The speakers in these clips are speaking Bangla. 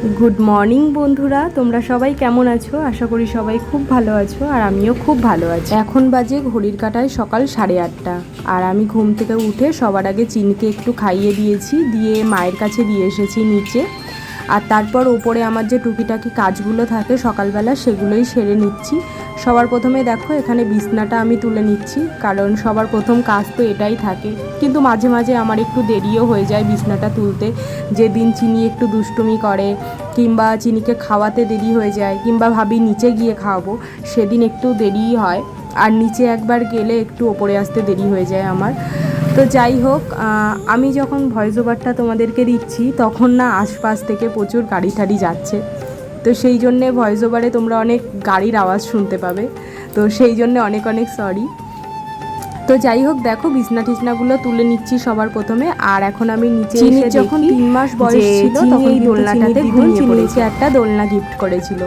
গুড মর্নিং বন্ধুরা। তোমরা সবাই কেমন আছো? আশা করি সবাই খুব ভালো আছো, আর আমিও খুব ভালো আছি। এখন বাজে ঘড়ির কাটায় সকাল সাড়ে আটটা। আর আমি ঘুম থেকে উঠে সবার আগে চিনিকে একটু খাইয়ে দিয়েছি, দিয়ে মায়ের কাছে দিয়ে এসেছি নিচে। আর তারপর ওপরে আমার যে টুকিটাকি কাজগুলো থাকে সকালবেলা, সেগুলোই সেরে নিচ্ছি। সবার প্রথমে দেখো, এখানে বিছনাটা আমি তুলে নিচ্ছি, কারণ সবার প্রথম কাজ তো এটাই থাকে। কিন্তু মাঝে মাঝে আমার একটু দেরিও হয়ে যায় বিছনাটা তুলতে। যেদিন চিনি একটু দুষ্টুমি করে, কিংবা চিনিকে খাওয়াতে দেরি হয়ে যায়, কিংবা ভাবি নিচে গিয়ে খাওয়াবো, সেদিন একটু দেরিই হয়। আর নিচে একবার গেলে একটু ওপরে আসতে দেরি হয়ে যায় আমার। তো যাই হোক আমি যখন ভয়েস ওভারটা তোমাদেরকে দিচ্ছি, তখন না আশপাশ থেকে প্রচুর গাড়ি টাড়ি যাচ্ছে। তো সেই জন্যে ভয়েস ওভারে তোমরা অনেক গাড়ির আওয়াজ শুনতে পাবে। তো সেই জন্যে অনেক অনেক সরি তো যাই হোক দেখো বিছনা টিছনাগুলো তুলে নিচ্ছি সবার প্রথমে। আর এখন আমি নিচে এসে যখন তিন মাস বয়স ছিল, তখন এই দোলনাটাতে ঘুমিয়ে দিদুন পড়েছে। একটা দোলনা গিফট করেছিল।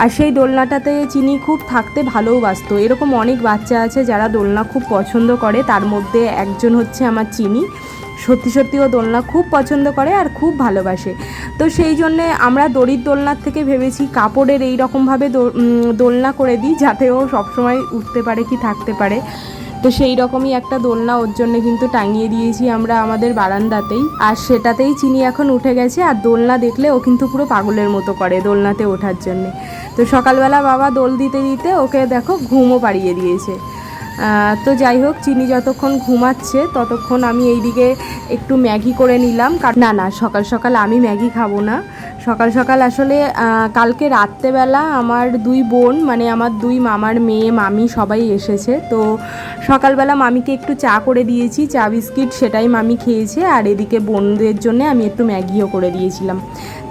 আর সেই দোলনাটাতে চিনি খুব থাকতে ভালোবাসতো এরকম অনেক বাচ্চা আছে যারা দোলনা খুব পছন্দ করে তার মধ্যে একজন হচ্ছে আমার চিনি। সত্যি সত্যি ও দোলনা খুব পছন্দ করে আর খুব ভালোবাসে। তো সেই জন্যে আমরা দড়ির দোলনার থেকে ভেবেছি কাপড়ের এই রকমভাবে দোলনা করে দিই যাতে ও সবসময় উঠতে পারে কি থাকতে পারে। তো সেই রকমই একটা দোলনা ওর জন্য কিন্তু টাঙিয়ে দিয়েছি আমরা আমাদের বারান্দাতেই। আর সেটাতেই চিনি এখন উঠে গেছে, আর দোলনা দেখলে ও কিন্তু পুরো পাগলের মতো করে দোলনাতে ওঠার জন্যে। তো সকালবেলা বাবা দোল দিতে দিতে ওকে দেখো ঘুমও পাড়িয়ে দিয়েছে। তো যাই হোক, চিনি যতক্ষণ ঘুমাচ্ছে, ততক্ষণ আমি এইদিকে একটু ম্যাগি করে নিলাম। না না, সকাল সকাল আমি ম্যাগি খাব না। সকাল সকাল আসলে কালকে রাত্রেবেলা আমার দুই বোন মানে আমার দুই মামার মেয়ে, মামি সবাই এসেছে। তো সকালবেলা মামিকে একটু চা করে দিয়েছি, চা বিস্কিট সেটাই মামি খেয়েছে। আর এদিকে বোনদের জন্য আমি একটু ম্যাগিও করে দিয়েছিলাম।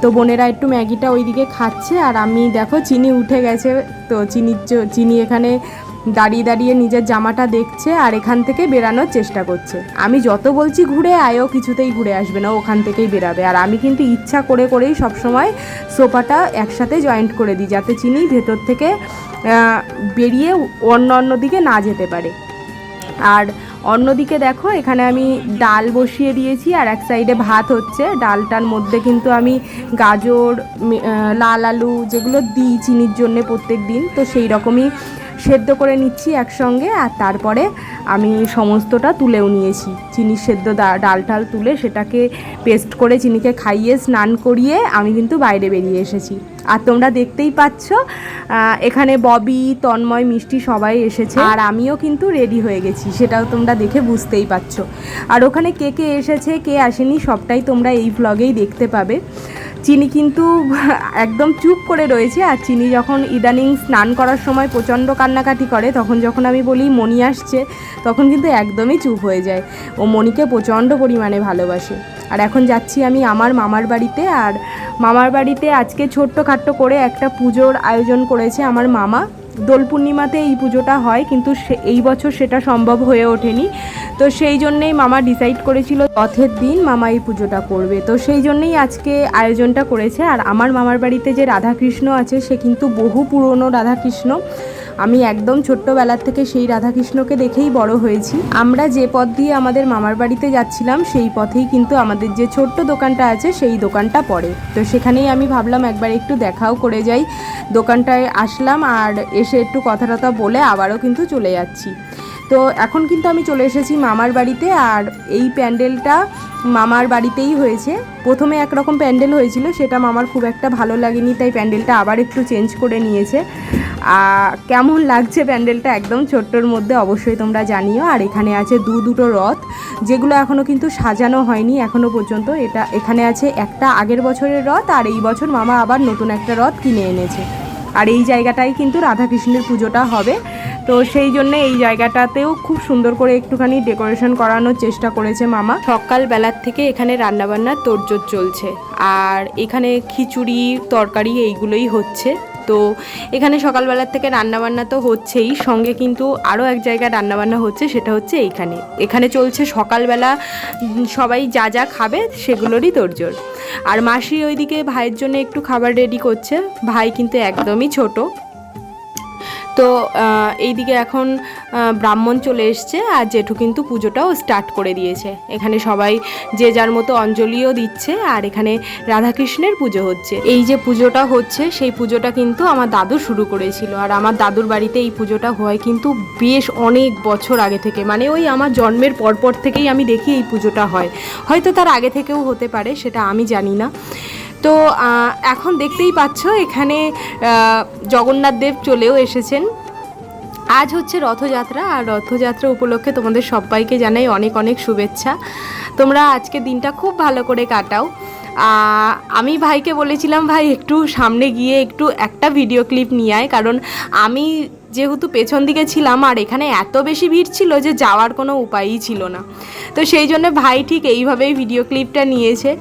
তো বোনেরা একটু ম্যাগিটা ওইদিকে খাচ্ছে। আর আমি দেখো, চিনি উঠে গেছে। তো চিনির চিনি এখানে দাঁড়িয়ে দাঁড়িয়ে নিজের জামাটা দেখছে আর এখান থেকে বেরানোর চেষ্টা করছে। আমি যত বলছি ঘুরে আয়ও কিছুতেই ঘুরে আসবে না ওখান থেকেই বেরাবে। আর আমি কিন্তু ইচ্ছা করে করেই সবসময় সোফাটা একসাথে জয়েন্ট করে দিই, যাতে চিনি ভেতর থেকে বেরিয়ে অন্য অন্য দিকে না যেতে পারে। আর অন্যদিকে দেখো, এখানে আমি ডাল বসিয়ে দিয়েছি আর এক সাইডে ভাত হচ্ছে। ডালটার মধ্যে কিন্তু আমি গাজর লাল আলু যেগুলো দিই চিনির জন্যে প্রত্যেক দিন তো সেই রকমই সেদ্ধ করে নিচ্ছি একসঙ্গে আর তারপরে আমি সমস্তটা তুলেও নিয়েছি। চিনির সেদ্ধ ডাল টাল তুলে সেটাকে পেস্ট করে চিনিকে খাইয়ে স্নান করিয়ে আমি কিন্তু বাইরে বেরিয়ে এসেছি। আর তোমরা দেখতেই পাচ্ছ এখানে ববি, তন্ময়, মিষ্টি সবাই এসেছে। আর আমিও কিন্তু রেডি হয়ে গেছি, সেটাও তোমরা দেখে বুঝতেই পারছ। আর ওখানে কে কে এসেছে, কে আসেনি, সবটাই তোমরা এই ভ্লগেই দেখতে পাবে। চিনি কিন্তু একদম চুপ করে রয়েছে আর চিনি যখন ইদানিং স্নান করার সময় প্রচণ্ড কান্নাকাটি করে, তখন যখন আমি বলি মণি আসছে, তখন কিন্তু একদমই চুপ হয়ে যায়। ও মণিকে প্রচণ্ড পরিমাণে ভালোবাসে। আর এখন যাচ্ছি আমি আমার মামার বাড়িতে আর মামার বাড়িতে আজকে ছোট্ট খাট্ট করে একটা পুজোর আয়োজন করেছে আমার মামা। দোল পূর্ণিমাতে এই পুজোটা হয়, কিন্তু এই বছর সেটা সম্ভব হয়ে ওঠেনি। তো সেই জন্যেই মামা ডিসাইড করেছিল রথের দিন মামা এই পুজোটা করবে। তো সেই জন্যেই আজকে আয়োজনটা করেছে। আর আমার মামার বাড়িতে যে রাধাকৃষ্ণ আছে, সে কিন্তু বহু পুরনো রাধাকৃষ্ণ। আমি একদম ছোট্টবেলার থেকে সেই রাধাকৃষ্ণকে দেখেই বড় হয়েছি। আমরা যে পথ দিয়ে আমাদের মামার বাড়িতে যাচ্ছিলাম, সেই পথেই কিন্তু আমাদের যে ছোট্ট দোকানটা আছে, সেই দোকানটা পড়ে। তো সেখানেই আমি ভাবলাম একবার একটু দেখাও করে যাই। দোকানটায় আসলাম আর এসে একটু কথা টথা বলে আবারও কিন্তু চলে যাচ্ছি। তো এখন কিন্তু আমি চলে এসেছি মামার বাড়িতে আর এই প্যান্ডেলটা মামার বাড়িতেই হয়েছে। প্রথমে একরকম প্যান্ডেল হয়েছিল, সেটা মামার খুব একটা ভালো লাগেনি, তাই প্যান্ডেলটা আবার একটু চেঞ্জ করে নিয়েছে। কেমন লাগছে প্যান্ডেলটা? একদম ছোট্টর মধ্যে অবশ্যই তোমরা জানিও। আর এখানে আছে দু দুটো রথ, যেগুলো এখনও কিন্তু সাজানো হয়নি এখনও পর্যন্ত। এটা, এখানে আছে একটা আগের বছরের রথ, আর এই বছর মামা আবার নতুন একটা রথ কিনে এনেছে। আর এই জায়গাটাই কিন্তু রাধাকৃষ্ণের পুজোটা হবে। তো সেই জন্য এই জায়গাটাতেও খুব সুন্দর করে একটুখানি ডেকোরেশন করানোর চেষ্টা করেছে মামা। সকাল বেলার থেকে এখানে রান্নাবান্নার তোড়জোড় চলছে। আর এখানে খিচুড়ি, তরকারি এইগুলোই হচ্ছে। তো এখানে সকালবেলার থেকে রান্নাবান্না তো হচ্ছেই, সঙ্গে কিন্তু আরও এক জায়গায় রান্নাবান্না হচ্ছে, সেটা হচ্ছে এইখানে। এখানে চলছে সকালবেলা সবাই যা যা খাবে সেগুলোরই তোরজোর আর মাসি ওইদিকে ভাইয়ের জন্য একটু খাবার রেডি করছে, ভাই কিন্তু একদমই ছোট। তো এইদিকে এখন ব্রাহ্মণ চলে এসছে আর জেঠু কিন্তু পুজোটাও স্টার্ট করে দিয়েছে। এখানে সবাই যে যার মতো অঞ্জলিও দিচ্ছে আর এখানে রাধাকৃষ্ণের পুজো হচ্ছে। এই যে পুজোটা হচ্ছে, সেই পুজোটা কিন্তু আমার দাদু শুরু করেছিল আর আমার দাদুর বাড়িতে এই পুজোটা হয় কিন্তু বেশ অনেক বছর আগে থেকে। মানে ওই আমার জন্মের পরপর থেকেই আমি দেখি এই পুজোটা হয়। হয়তো তার আগে থেকেও হতে পারে, সেটা আমি জানি না। তো এখন দেখতেই পাচ্ছ এখানে জগন্নাথ দেব চলেও এসেছেন। আজ হচ্ছে রথযাত্রা, আর রথযাত্রা উপলক্ষে তোমাদের সবাইকে জানাই অনেক অনেক শুভেচ্ছা। তোমরা আজকে দিনটা খুব ভালো করে কাটাও। আমি ভাইকে বলেছিলাম, ভাই, একটু সামনে গিয়ে একটু একটা ভিডিও ক্লিপ নিয়ে আয়। কারণ আমি যেহেতু পেছন দিকে ছিলাম আর এখানে এত বেশি ভিড় ছিল যে যাওয়ার কোনো উপায়ই ছিল না। তো সেই জন্য ভাই ঠিক এইভাবেই ভিডিও ক্লিপটা নিয়েছে।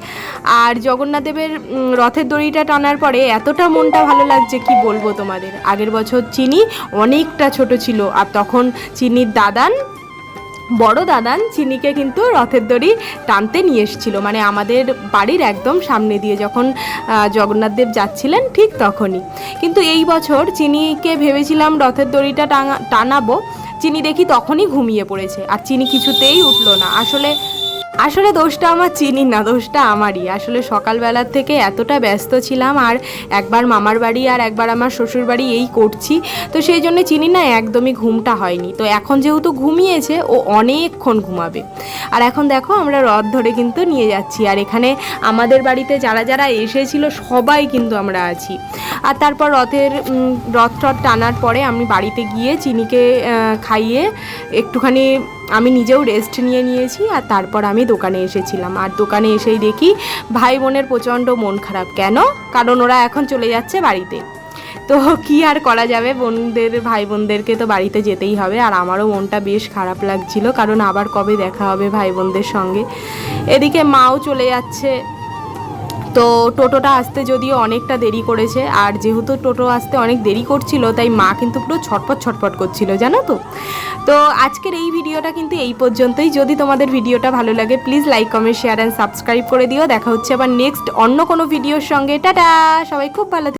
আর জগন্নাথদেবের রথের দড়িটা টানার পরে এতটা মনটা ভালো লাগছে, কি বলব তোমাদের? আগের বছর চিনি অনেকটা ছোট ছিল আর তখন চিনির দাদান বড় দাদান, চিনিকে কিন্তু রথের দড়ি টানতে নিয়ে এসেছিল। মানে আমাদের বাড়ির একদম সামনে দিয়ে যখন জগন্নাথদেব জগন্নাথ দেব যাচ্ছিলেন ঠিক তখনই। কিন্তু এই বছর চিনিকে ভেবেছিলাম রথের দড়িটা টাঙা, টানাবো। চিনি দেখি তখনই ঘুমিয়ে পড়েছে। আর চিনি কিছুতেই উঠল না। আসলে আসলে দোষটা আমার চিনি না, দোষটা আমারই। আসলে সকালবেলার থেকে এতটা ব্যস্ত ছিলাম আর একবার মামার বাড়ি আর একবার আমার শ্বশুর বাড়ি এই করছি। তো সেই জন্য চিনি না একদমই ঘুমটা হয়নি। তো এখন যেহেতু ঘুমিয়েছে, ও অনেকক্ষণ ঘুমাবে। আর এখন দেখো আমরা রথ ধরে কিন্তু নিয়ে যাচ্ছি। আর এখানে আমাদের বাড়িতে যারা যারা এসেছিল, সবাই কিন্তু আমরা আছি। আর তারপর রথের রথ টথ টানার পরে আমি বাড়িতে গিয়ে চিনিকে খাইয়ে একটুখানি আমি নিজেও রেস্ট নিয়ে নিয়েছি আর তারপর আমি দোকানে এসেছিলাম। আর দোকানে এসেই দেখি ভাই বোনের প্রচণ্ড মন খারাপ। কেন? কারণ ওরা এখন চলে যাচ্ছে বাড়িতে। তো কি আর করা যাবে? বোনদের, ভাই বোনদেরকে তো বাড়িতে যেতেই হবে। আর আমারও মনটা বেশ খারাপ লাগছিল। কারণ আবার কবে দেখা হবে ভাই বোনদের সঙ্গে? এদিকে মাও চলে যাচ্ছে। তো টোটোটা আসতে যদিও অনেকটা দেরি করেছে, আর যেহেতু টোটো আসতে অনেক দেরি করছিল, তাই মা কিন্তু পুরো ছটপট ছটপট করছিল, জানো তো? তো আজকের এই ভিডিওটা কিন্তু এই পর্যন্তই। যদি তোমাদের ভিডিওটা ভালো লাগে please like comment share and subscribe করে দিও। দেখা হচ্ছে আবার নেক্সট অন্য কোনো ভিডিওর সঙ্গে। টাটা! সবাই খুব ভালো।